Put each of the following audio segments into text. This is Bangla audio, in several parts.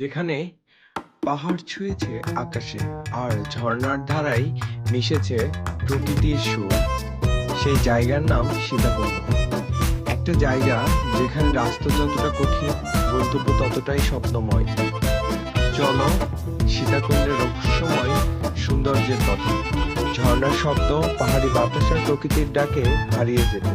যেখানে পাহাড় ছুঁয়েছে আকাশে আর ঝর্ণার ধারায় মিশেছে প্রকৃতির সুর। সেই জায়গার নাম সীতাকুণ্ড। একটা জায়গা যেখানে রাস্তা যতটা কঠিন, গন্তব্য ততটাই স্বপ্নময়। চলো সীতাকুণ্ডের রহস্যময় সৌন্দর্যের পথে ঝর্ণার শব্দ পাহাড়ি বাতাসের প্রকৃতির ডাকে হারিয়ে যেতে।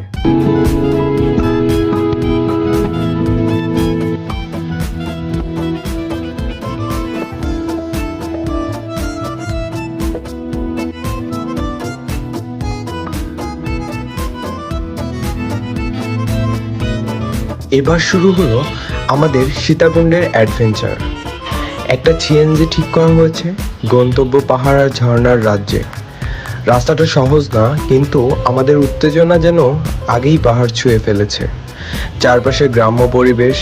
এবার শুরু হলো আমাদের সীতাকুণ্ডের অ্যাডভেঞ্চার একটা সিএনজি ঠিক করা হয়েছে, গন্তব্য পাহাড় আর ঝর্ণার রাজ্যে। রাস্তাটা সহজ না, কিন্তু আমাদের উত্তেজনা যেন আগেই পাহাড় ছুঁয়ে ফেলেছে। চারপাশে গ্রাম্য পরিবেশ,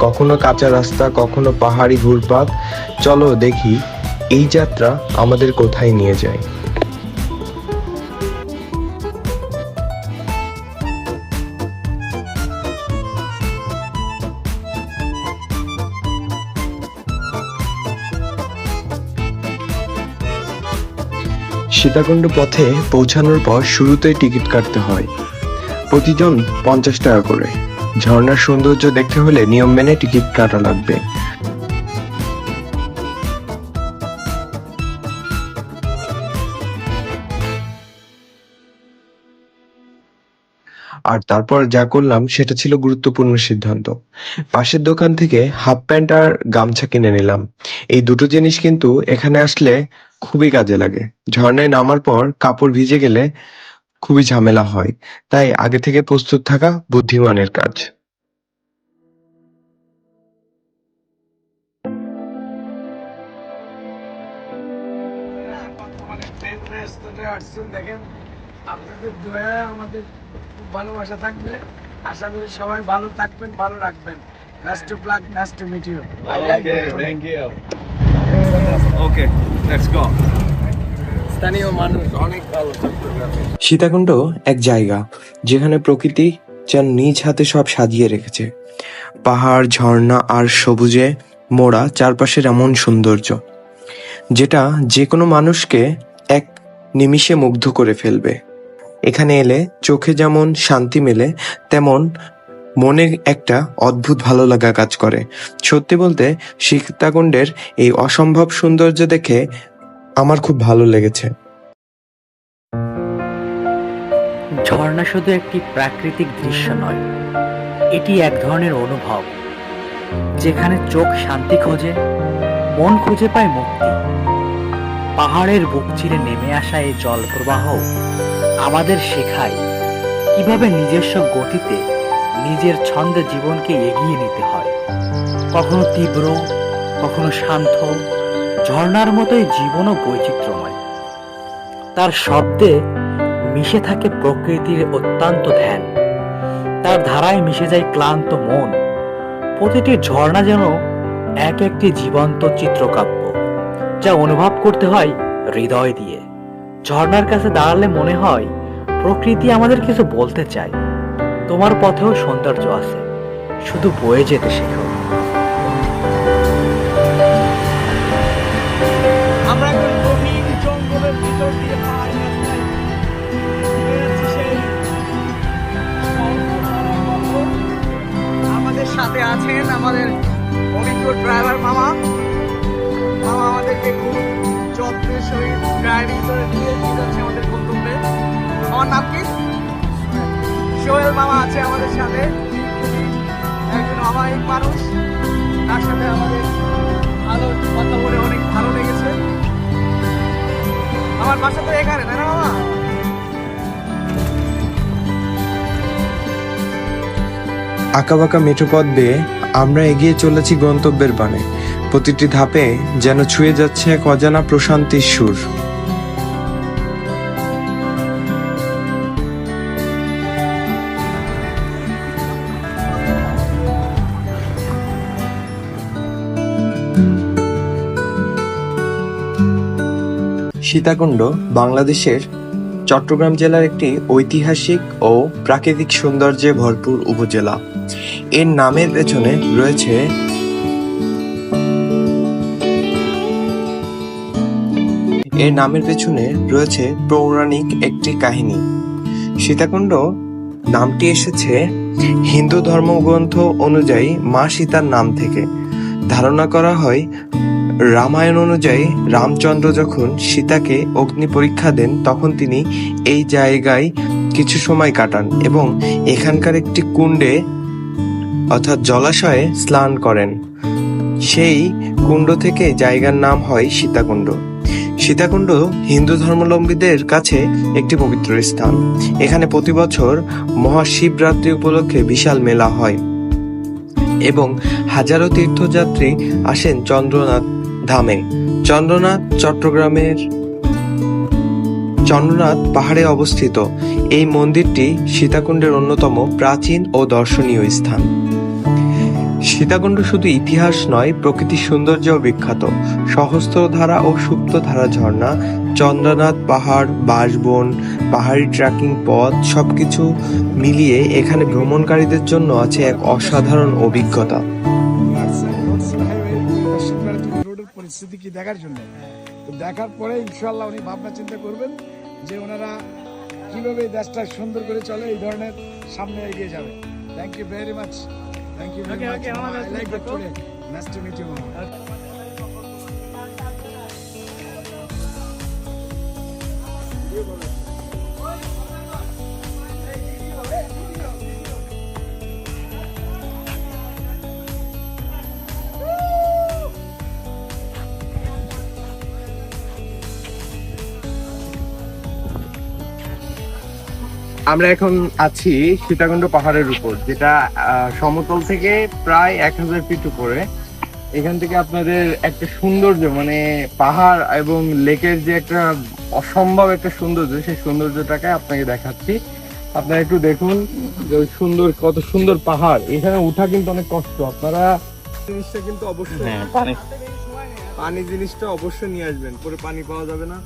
কখনো কাঁচা রাস্তা, কখনো পাহাড়ি ঘুরপাক। চলো দেখি এই যাত্রা আমাদের কোথায় নিয়ে যায়। সীতাকুণ্ড পথে পৌঁছানোর পর শুরুতেই টিকিট কাটতে হয়। প্রতিজন পঞ্চাশ টাকা করে। ঝর্ণার সৌন্দর্য দেখতে হলে নিয়ম মেনে টিকিট কাটা লাগবে। আর তারপর যা করলাম, সেটা ছিল গুরুত্বপূর্ণ সিদ্ধান্ত। পাশের দোকান থেকে হাফ প্যান্ট আর গামছা কিনে নিলাম। এই দুটো জিনিস কিন্তু এখানে আসলে খুবই কাজে লাগে। ঝর্ণায় নামার পর কাপড় ভিজে গেলে খুবই ঝামেলা হয়। তাই আগে থেকে প্রস্তুত থাকা বুদ্ধিমানের কাজ। দেখেন আপনাদের দয়া আমাদের খুব ভালোবাসা থাকবে আশা করি সবাই ভালো থাকবেন ভালো রাখবেন nice to plug nice to meet you thank let's go. স্থানীয় মানুষ অনেক ভালো সীতাকুণ্ড এক জায়গা যেখানে প্রকৃতি যেন নিজ হাতে সব সাজিয়ে রেখেছে। পাহাড় ঝর্ণা আর সবুজে মোড়া চারপাশের এমন সৌন্দর্য যেটা যে কোনো মানুষকে এক নিমিষে মুগ্ধ করে ফেলবে। এখানে এলে চোখে যেমন শান্তি মেলে তেমন মনে একটা অদ্ভুত ভালো লাগা কাজ করে। সত্যি বলতে, সীতাকুণ্ডের এই অসম্ভব সৌন্দর্য দেখে আমার খুব ভালো লেগেছে। ঝর্ণা শুধু একটি প্রাকৃতিক দৃশ্য নয়, এটি এক ধরনের অনুভব, যেখানে চোখ শান্তি খোঁজে, মন খুঁজে পায় মুক্তি। পাহাড়ের বুক চিরে নেমে আসা এই জলপ্রবাহ আমাদের শেখায় কীভাবে নিজস্ব গতিতে নিজের ছন্দে জীবনকে এগিয়ে নিতে হয়। কখনো তীব্র, কখনো শান্ত, ঝর্ণার মতোই জীবনও বৈচিত্র্যময়। তার শব্দে মিশে থাকে প্রকৃতির অত্যন্ত ধ্যান। তার ধারায় মিশে যায় ক্লান্ত মন। প্রতিটি ঝর্ণা যেন এক একটি জীবন্ত চিত্রকাব্য, যা অনুভব করতে হয় হৃদয় দিয়ে। ঝর্ণার কাছে দাঁড়ালে মনে হয়, প্রকৃতি আমাদের কিছু বলতে চায়। তোমার পথেও সৌন্দর্য আছে। শুধু বয়ে যেতে শেখো। আমাদের সাথে আছেন আমাদের অভিজ্ঞ ড্রাইভার মামা। মামা আমাদেরকে খুব যত্নের সহিত ড্রাইভিং করে নিয়ে যাচ্ছে আমাদের গন্তব্যে আমার নাম কি? মামা আছে আমাদের সাথে। একজন অমায়িক মানুষ। তার সাথে আমাদের ভালো কথা বলে অনেক ভালো লেগেছে। আমার বাসা তো এখানে, তাই না মামা আঁকাবাঁকা মেঠোপথ বেয়ে আমরা এগিয়ে চলেছি গন্তব্যের পানে প্রতিটি ধাপে যেন ছুঁয়ে যাচ্ছে এক অজানা প্রশান্তির সুর। সীতাকুণ্ড বাংলাদেশের চট্টগ্রাম জেলার একটি ঐতিহাসিক ও প্রাকৃতিক সৌন্দর্যে ভরপুর উপজেলা। এর নামের পেছনে রয়েছে এর নামের পেছনে রয়েছে পৌরাণিক একটি কাহিনী। সীতাকুণ্ড নামটি এসেছে হিন্দু ধর্মগ্রন্থ অনুযায়ী মা সীতার নাম থেকে। ধারণা করা হয় রামায়ণ অনুযায়ী রামচন্দ্র যখন সীতাকে অগ্নি পরীক্ষা দেন, তখন তিনি এই জায়গায় কিছু সময় কাটান এবং এখানকার একটি কুণ্ডে, অর্থাৎ জলাশয়ে স্নান করেন। সেই কুণ্ড থেকে জায়গার নাম হয় সীতাকুণ্ড। সীতাকুণ্ড হিন্দু ধর্মাবলম্বীদের কাছে একটি পবিত্র স্থান। এখানে প্রতি বছর মহাশিবরাত্রি উপলক্ষে বিশাল মেলা হয় এবং হাজারো তীর্থযাত্রী আসেন চন্দ্রনাথ ধামে। চন্দ্রনাথ চট্টগ্রামের চন্দ্রনাথ পাহাড়ে অবস্থিত। এই মন্দিরটি সীতাকুণ্ডের অন্যতম প্রাচীন ও দর্শনীয় স্থান। সীতাকুণ্ড শুধু ইতিহাস নয়, প্রকৃতির সৌন্দর্যও বিখ্যাত। সহস্রধারা ও সুপ্তধারা ঝর্ণা, চন্দ্রনাথ পাহাড় বাসবন পাহাড়ি ট্রেকিং পথ, সবকিছু মিলিয়ে এখানে ভ্রমণকারীদের জন্য আছে এক অসাধারণ অভিজ্ঞতা। পরিস্থিতি কি দেখার জন্য। তো দেখার পরে ইনশাল্লাহ উনি ভাবনা চিন্তা করবেন যে ওনারা কীভাবে দেশটা সুন্দর করে চলে এই ধরনের সামনে এগিয়ে যাবে। Thank you very much thank you very much I like the today nice to meet you আমরা এখন আছি সীতাকুণ্ড পাহাড়ের উপর যেটা সমতল থেকে প্রায় এক হাজার ফিট উপরে। এখান থেকে আপনাদের একটা সৌন্দর্য মানে পাহাড় এবং লেকের যে একটা অসম্ভব একটা সৌন্দর্য সেই সৌন্দর্যটাকে আপনাকে দেখাচ্ছি। আপনারা একটু দেখুন যে ওই সুন্দর কত সুন্দর পাহাড়। এখানে ওঠা কিন্তু অনেক কষ্ট। আপনারা জিনিসটা কিন্তু অবশ্যই পানি পানি। জিনিসটা অবশ্যই নিয়ে আসবেন। পরে পানি পাওয়া যাবে না।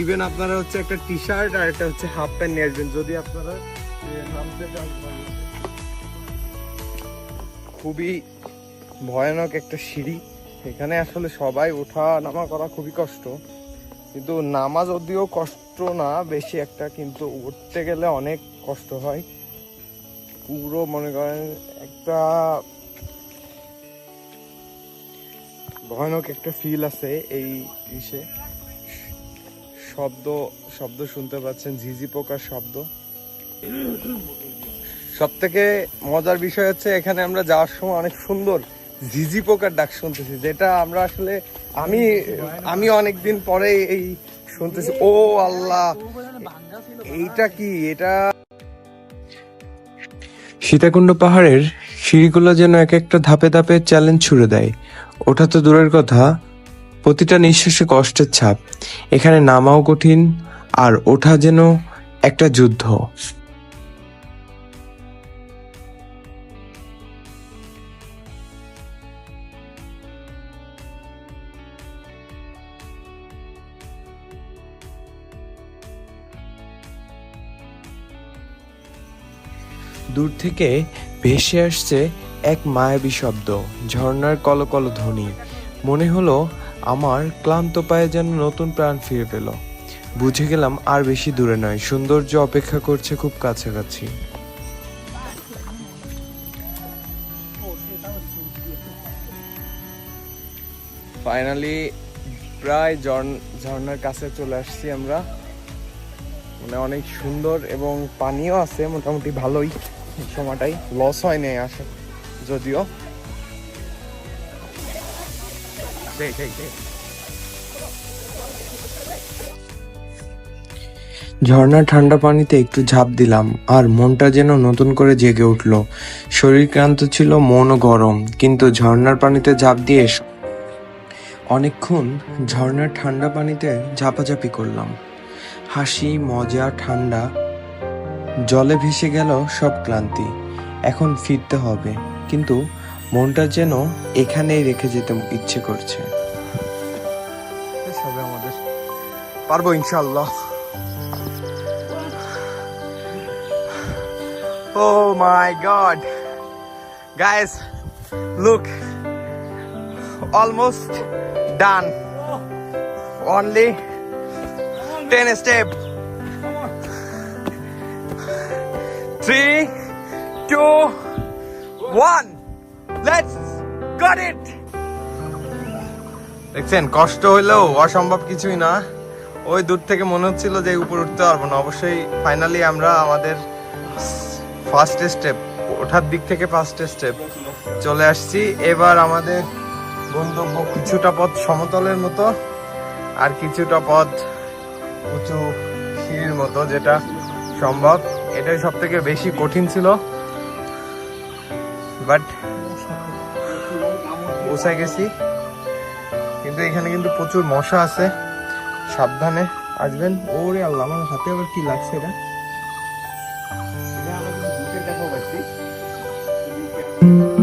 ইভেন আপনারা হচ্ছে একটা টি শার্ট আর একটা হচ্ছে হাফ প্যান্ট নিয়ে আসবেন। যদি আপনারা খুবই ভয়ানক একটা সিঁড়ি। এখানে আসলে সবাই ওঠা নামা করা খুবই কষ্ট। কিন্তু নামা যদিও কষ্ট না, বেশি একটা কিন্তু উঠতে গেলে অনেক কষ্ট হয়। পুরো মনে করেন একটা ভয়ানক একটা ফিল আছে এই ইসে। শব্দ শব্দ শুনতে পাচ্ছেন, ঝিঝি পোকার শব্দ। সব থেকে মজার বিষয় হচ্ছে, এখানে আমরা যাওয়ার সময় অনেক সুন্দর ঝিঝি পোকার ডাক শুনতেছি, যেটা আমরা আসলে আমি আমি অনেকদিন পরে এই শুনতেছি। ও আল্লাহ, এইটা কি? এটা সীতাকুণ্ড পাহাড়ের সিঁড়িগুলো যেন এক একটা ধাপে ধাপে চ্যালেঞ্জ ছুড়ে দেয়। ওঠা তো দূরের কথা প্রতিটা নিঃশ্বাসে কষ্টের ছাপ। এখানে নামাও কঠিন, আর ওঠা যেন একটা যুদ্ধ। দূর থেকে ভেসে আসছে এক মায়াবী শব্দ, ঝর্ণার কলকল ধ্বনি। মনে হলো আমার ক্লান্ত পায়ে যেন নতুন প্রাণ ফিরে পেল। বুঝে গেলাম আর বেশি দূরে নয়, সৌন্দর্য অপেক্ষা করছে খুব কাছাকাছি। ফাইনালি প্রায় ঝর্ণার কাছে চলে আসছি আমরা। মানে অনেক সুন্দর এবং পানিও আছে, মোটামুটি ভালোই। সময়টাই লস হয় আসে যদিও। সেই ঝর্ণার ঠান্ডা পানিতে একটু ঝাঁপ দিলাম, আর মনটা যেন নতুন করে জেগে উঠল। শরীর ক্লান্ত ছিল মনও গরম, কিন্তু ঝর্ণার পানিতে ঝাঁপ দিয়ে অনেকক্ষণ ঝর্ণার ঠান্ডা পানিতে ঝাপাঝাপি করলাম। হাসি, মজা, ঠান্ডা, জলে ভেসে গেল সব ক্লান্তি। এখন ফিরতে হবে, কিন্তু মনটা যেন এখানেই রেখে যেতে ইচ্ছে করছে। পারব ইনশাল্লাহ ও my God guys look almost done only ten step three two one let's got it দেখছেন, কষ্ট হইলেও অসম্ভব কিছুই না। ওই দূর থেকে মনে হচ্ছিল যে উপর উঠতে পারব না। অবশ্যই ফাইনালি আমরা আমাদের ফার্স্ট স্টেপ ওঠার দিক থেকে ফার্স্ট স্টেপ চলে আসছি। এবার আমাদের গন্তব্য কিছুটা পথ সমতলের মতো আর কিছুটা পথ উঁচু সিঁড়ির মতো, যেটা সম্ভব। এটাই সব থেকে বেশি কঠিন ছিল। বাট পৌঁছায় গেছি। কিন্তু এখানে কিন্তু প্রচুর মশা আছে। সাবধানে আসবেন। ওরে আল্লাহ আমার হাতে আবার কি লাগছে এটা? Thank আমরা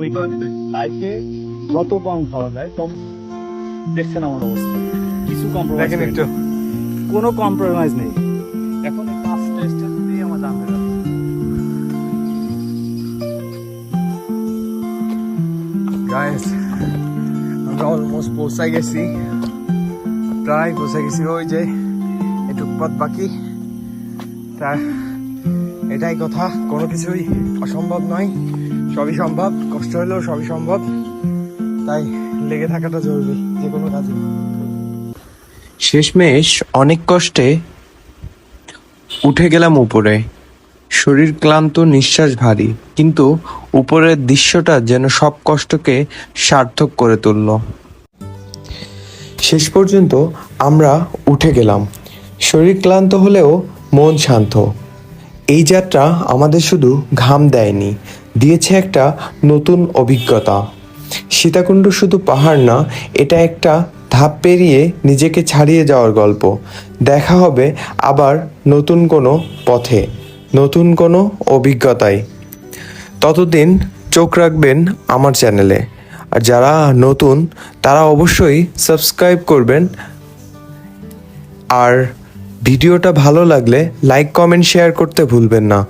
লাইফে যত কম খাওয়া যায় কম দেখছেন আমার অবস্থা। কিছু কম্প্রোমাইজ দেখেন একটু। কোনো কম্প্রোমাইজ নেই। এখন এই পাঁচটা স্টেপ দিয়ে আমার দাম গাইস আমরা অলমোস্ট পৌঁছাই গেছি। প্রায় পৌঁছে গেছি। ওই যে এটুক পথ বাকি। তার এটাই কথা। কোনো কিছুই অসম্ভব নয়। সবই সম্ভব, কষ্ট হলেও সবই সম্ভব। তাই লেগে থাকাটা জরুরি, যে কোনো কাজে। শেষমেশ অনেক কষ্টে উঠে গেলাম উপরে। শরীর ক্লান্ত, নিঃশ্বাস ভারী, কিন্তু উপরের দৃশ্যটা যেন সব কষ্টকে সার্থক করে তুলল। শেষ পর্যন্ত আমরা উঠে গেলাম। শরীর ক্লান্ত হলেও মন শান্ত। এই যাত্রা আমাদের শুধু ঘাম দেয়নি দিয়েছে একটা নতুন অভিজ্ঞতা। সীতাকুণ্ড শুধু পাহাড় না, এটা একটা ধাপ পেরিয়ে নিজেকে ছাড়িয়ে যাওয়ার গল্প। দেখা হবে আবার নতুন কোনো পথে, নতুন কোনো অভিজ্ঞতায়। ততদিন চোখ রাখবেন আমার চ্যানেলে। আর যারা নতুন, তারা অবশ্যই সাবস্ক্রাইব করবেন। আর ভিডিওটা ভালো লাগলে লাইক, কমেন্ট, শেয়ার করতে ভুলবেন না।